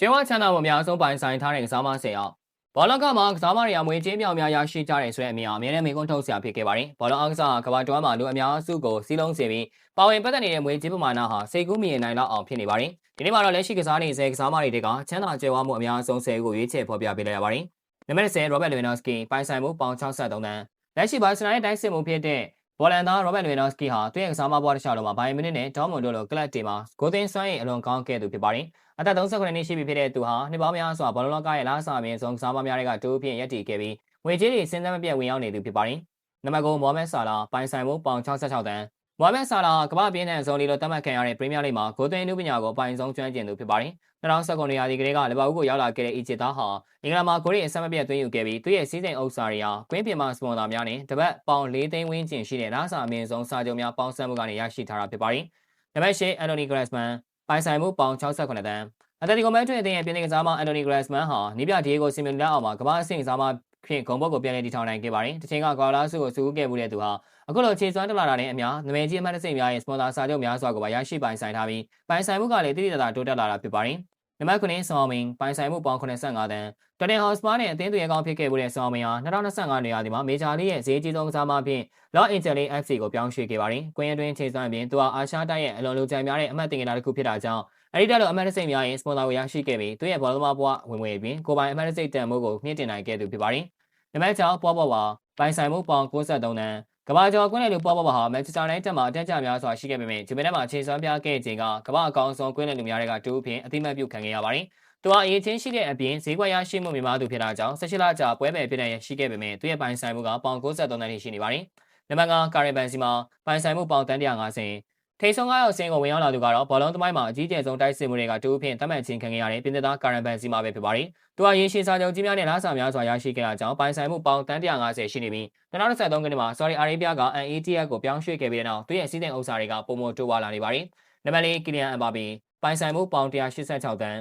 ကျေးဝချမ်းသာမှုအများဆုံးပိုင်ဆိုင်ထားတဲ့ကစားမဆယ်အောင်ဘောလုံးကမှာကစားမတွေအမွေကြေးမြောင်များရရှိကြတယ်ဆိုတဲ့အမြင်အမြဲတမ်းမိကွန်းထုတ်ဆရာဖြစ်ခဲ့ပါတယ်။ဘောလုံးအားကစားကဘာတွမ်းမှာလူအများစုကိုစီးလုံးစေပြီးပါဝင်ပတ်သက်နေတဲ့မွေကြေးပမာဏဟာစိတ်ကူးမြင်နိုင်လောက်အောင်ဖြစ်နေပါတယ်။ဒီနေ့မှာတော့လက်ရှိကစားနေစေကစားမတွေကချမ်းသာကြွယ်ဝမှုအများဆုံးဆယ်ကိုရွေးချယ်ဖော်ပြပေးလိုက်ရပါတယ်။နံပါတ်10 Robert Lewandowski ပိုင်ဆိုင်မှုပေါင်63တန်းလက်ရှိဘာစီလိုင်းတိုင်းစစ်မှုဖြစ်တဲ့ ဘောလန်သား Robert Lewandowski ဟာသူ့ရဲ့ကစားမဘွားတစ်ခြားလုံးမှာဘိုင်မီနစ်နဲ့ဒေါမွန်တို့လိုကလပ်တွေမှာဂိုးသွင်းစွမ်းရည်အလွန်ကောင်းခဲ့သူဖြစ်ပါတယ်။အသက်38နှစ်ရှိပြီဖြစ်တဲ့သူဟာနှစ်ပေါင်းများစွာဘောလုံးလောကရဲ့လားစာမြင့်ဆုံးကစားမများတွေကတူအဖြစ်ရပ်တည်ခဲ့ပြီးငွေကြေးတွေစဉ်းစားမပြတ်ဝင်ရောက်နေသူဖြစ်ပါတယ်။နံပါတ်9မော်မက်ဆာလာပိုင်ဆိုင်မှုပေါင်66တန်း မော်မက်ဆာလာကမ္ဘာပြင်းတဲ့ဇုံလီလိုသတ်မှတ်ခံရတဲ့ပရီးမီးယားလိမှာဂိုးသွင်းနုပညာကိုပိုင်ဆုံးကျွမ်းကျင်သူဖြစ်ပါတယ်။2019ရာသီကလေးကလီဗာပူးကိုရောက်လာခဲ့တဲ့အီဂျစ်သားဟာအင်္ဂလန်မှာဂိုးရီအဆက်မပြတ်သွင်းယူခဲ့ပြီးသူ့ရဲ့စီးစိမ်အုပ်စာတွေဟာကွင်းပြင်မှာစပွန်ဆာများနဲ့တပတ်ပေါင်၄သိန်းဝန်းကျင်ရှိတဲ့လားစာအမြင့်ဆုံးစာချုပ်များပေါင်းစပ်မှုကနေရရှိထားတာဖြစ်ပါတယ်။နံပါတ်၈အန်တိုနီဂရက်စမန်ပိုင်ဆိုင်မှုပေါင်68တန်းအက်တလီကိုမန်ဒရစ်အသင်းရဲ့ပြည်နယ်ကစားမအန်တိုနီဂရက်စမန်ဟာနီးပြဒီယေဂိုစီမီလာအောက်မှာကမ္ဘာအဆင့်ကစားမ ဖြင့်ဂုံဘုတ်ကိုပြန်လည်တည်ထောင်နိုင်ခဲ့ပါတယ်။တချိန်ကဂါလာဆုကိုစုခဲ့မှုတဲ့သူဟာအခုလိုခြေစွမ်းတက်လာတာနဲ့အမျှနမဲကြီးအမှတ်တစိမ့်များရဲ့စပွန်ဆာစာချုပ်များစွာကိုပါရရှိပိုင်ဆိုင်ထားပြီးပိုင်ဆိုင်မှုကလည်းတိတိကျကျတိုးတက်လာတာဖြစ်ပါတယ်။နံပါတ်9ဆောင်းမင်းပိုင်ဆိုင်မှုပေါင်း85တန်းတန်တန်ဟော့စပါနဲ့အသင်းသူရဲကောင်းဖြစ်ခဲ့မှုတဲ့ဆောင်းမင်းဟာ2025နေရာဒီမှာမေဂျာလိရဲ့ဈေးကြီးဆုံးကစားမဖြင့် Los Angeles FC ကိုပြောင်းရွှေ့ခဲ့ပါတယ်။ကွင်းအတွင်းခြေစွမ်းအပြင်သူဟာအာရှတိုက်ရဲ့အလွန်လိုချင်များတဲ့အမှတ်တင်ကြတာတစ်ခုဖြစ်တာကြောင့် အဲဒီတက်လို့အမှတ်တစိမ့်များရဲ့စပွန်ဆာကိုရရှိခဲ့ပြီးသူရဲ့ဘောလုံးမဘွားဝင်ဝင်ပြီးကိုပိုင်အမှတ်တစိမ့်တန်မှုကိုမြင့်တင်နိုင်ခဲ့သူဖြစ်ပါတယ်။နံပါတ်6ပေါ်ပေါ်ပါပိုင်ဆိုင်မှုပေါင်း63တန်းကဘာကျော်ကွင်းလေလူပေါ်ပေါ်ပါဟာမန်ချက်စတာနိုင်တက်မှာအတက်ကြများစွာရှိခဲ့ပေမဲ့ဂျူဗန်တက်မှာခြေစွမ်းပြခဲ့ချိန်ကကဘာအကောင်ဆုံးကွင်းလေလူများတွေကတူအဖြစ်အသိမှတ်ပြုခံခဲ့ရပါတယ်။သူဟာအရေးချင်းရှိတဲ့အပြင်ဈေးကွက်ရရှိမှုမြန်မာသူဖြစ်တာကြောင့်၁၈လကြာပွဲပယ်ဖြစ်တဲ့ရှိခဲ့ပေမဲ့သူရဲ့ပိုင်ဆိုင်မှုကပေါင်63တန်းထိရှိနေပါတယ်။နံပါတ်5ကာရဘန်စီမှာပိုင်ဆိုင်မှုပေါင်350 ထိတ်ဆုံးကားရောက်စင်းကိုဝင်ရောက်လာသူကတော့ဘောလုံးသမိုင်းမှာအကြီးကျယ်ဆုံးတိုက်စစ်မှုတွေကတူအဖြစ်သတ်မှတ်ခြင်းခံခဲ့ရတဲ့ပြည်သက်သားကာရန်ဘန်စီမှာပဲဖြစ်ပါတယ်။သူဟာရေရှည်စာချုပ်ကြီးများနဲ့လားစာများစွာရရှိခဲ့တာကြောင့်ပိုင်ဆိုင်မှုပေါင်350ရှိနေပြီး2023ခုနှစ်မှာ Saudi Arabia က NETF ကိုပြောင်းရွှေ့ခဲ့ပြီးတဲ့နောက်သူရဲ့စီးစိမ်ဥစ္စာတွေကပုံမတိုးဝါလာနေပါတယ်။နံပါတ်၄ကီလီယန်အမ်ဘာဘီပိုင်ဆိုင်မှုပေါင်186တန်း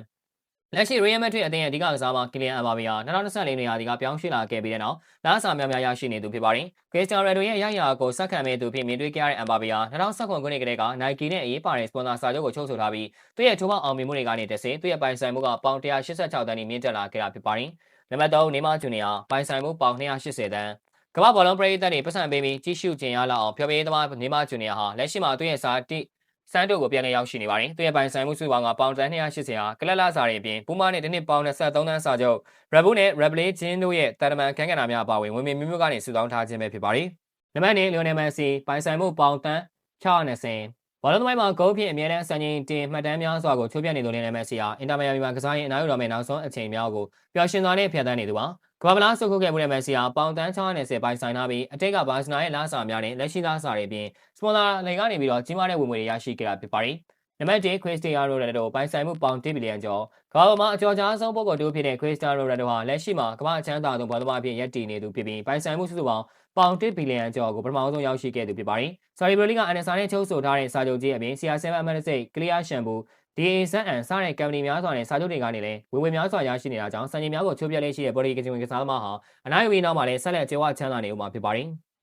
လက်ရှိ Real Madrid အသင်းရဲ့အဓိကကစားမကီလီယန်အမ်ဘာဘီဟာ2024နေရာဒီကပြောင်းရွှေ့လာခဲ့ပြီးတဲ့နောက်လားစာများများရရှိနေသူဖြစ်ပါတယ်။ခရစ္စတီယာနိုရိုရဲ့ရရကိုစက္ကန့်မဲ့သူဖြစ်မြင်တွေ့ခဲ့ရတဲ့အမ်ဘာဘီယာ2019ခုနှစ်ကတည်းက Nike နဲ့အရေးပါတဲ့စပွန်ဆာစာချုပ်ကိုချုပ်ဆိုထားပြီးသူ့ရဲ့ထိုးပေါအောင်မြင်မှုတွေကနေတဆင့်သူ့ရဲ့ပိုင်ဆိုင်မှုကပေါင်186တန်းနဲ့မြင့်တက်လာခဲ့တာဖြစ်ပါတယ်။နံပါတ်3နေမာဂျူနီယာပိုင်ဆိုင်မှုပေါင်280တန်းကမ္ဘာဘောလုံးပရိသတ်တွေပတ်စံပေးပြီးကြီးစုကျင်ရလောက်အောင်ဖျော်ဖြေသမားနေမာဂျူနီယာဟာလက်ရှိမှာသူ့ရဲ့စာတိ စန်တိုကိုပြန်လည်ရောက်ရှိနေပါတယ်။သူရဲ့ပိုင်ဆိုင်မှုစုပေါင်းကပေါင်တန်280ဟာကလပ်လာစာတွေအပြင်ပူမာနဲ့တစ်နှစ်ပေါင်23တန်းစာချုပ်ရဘူနဲ့ရဘလေးချင်းတို့ရဲ့တာတမန်ခန်းကဏ္ဍများအပါအဝင်ဝင်မြမျိုးမျိုးကနေစုဆောင်းထားခြင်းပဲဖြစ်ပါတယ်။နံပါတ်၄လီယိုနယ်မက်ဆီပိုင်ဆိုင်မှုပေါင်တန်း620 ဘောလုံးသမိုင်းမှာဂိုးဖြင့်အမြဲတမ်းစံချိန်တင်မှတ်တမ်းများစွာကိုချိုးပြနေသူလီယိုနယ်မက်ဆီဟာအင်တာမီယာမီမှာကစားရင်အနားယူတော်မယ့်နောက်ဆုံးအချိန်များကိုပျော်ရွှင်စွာနဲ့ဖျက်ဆီးနေသူပါကဘာဗလာဆုတ်ခုခဲ့မှုတဲ့မက်ဆီဟာပေါင်တန်း620ပိုင်ဆိုင်ထားပြီးအတိတ်ကဘာစနာရဲ့လားစာများနဲ့လက်ရှိလားစာတွေအပြင်စပွန်ဆာတွေကနေပြီးတော့ကြီးမားတဲ့ဝင်ငွေတွေရရှိခဲ့တာဖြစ်ပါတယ် နံပါတ်1ခရစ္စတီယာနိုရိုနယ်ဒိုပိုင်ဆိုင်မှုပေါင်1ဘီလီယံကျော်ကမ္ဘာမှာအကျော်ကြားဆုံးပုဂ္ဂိုလ်တူဖြစ်တဲ့ခရစ္စတီယာနိုရိုနယ်ဒိုဟာလက်ရှိမှာကမ္ဘာအချမ်းသာဆုံးဘောလုံးမအဖြစ်ရပ်တည်နေသူဖြစ်ပြီးပိုင်ဆိုင်မှုစုစုပေါင်းပေါင်1ဘီလီယံကျော်ကိုပထမဆုံးရောက်ရှိခဲ့သူဖြစ်ပါတယ်။ဆော်ဒီဘရိုလီကအန်ဆာနဲ့ချုပ်ဆိုထားတဲ့စာချုပ်ကြီးအပြင် CR7 အမတ်စိတ်ကလီယာရှမ်ဘူ DAZN စတဲ့ကမ္ပဏီများစွာနဲ့စာချုပ်တွေကနေလည်းဝေဝေများစွာရရှိနေတာကြောင့်စံချိန်များကိုချိုးပြလေးရှိတဲ့ဘော်ဒီကချင်ဝင်ကစားသမားဟာအနားယူပြီးနောက်မှာလည်းဆက်လက်ကျေဝချမ်းသာနေဦးမှာဖြစ်ပါတယ်။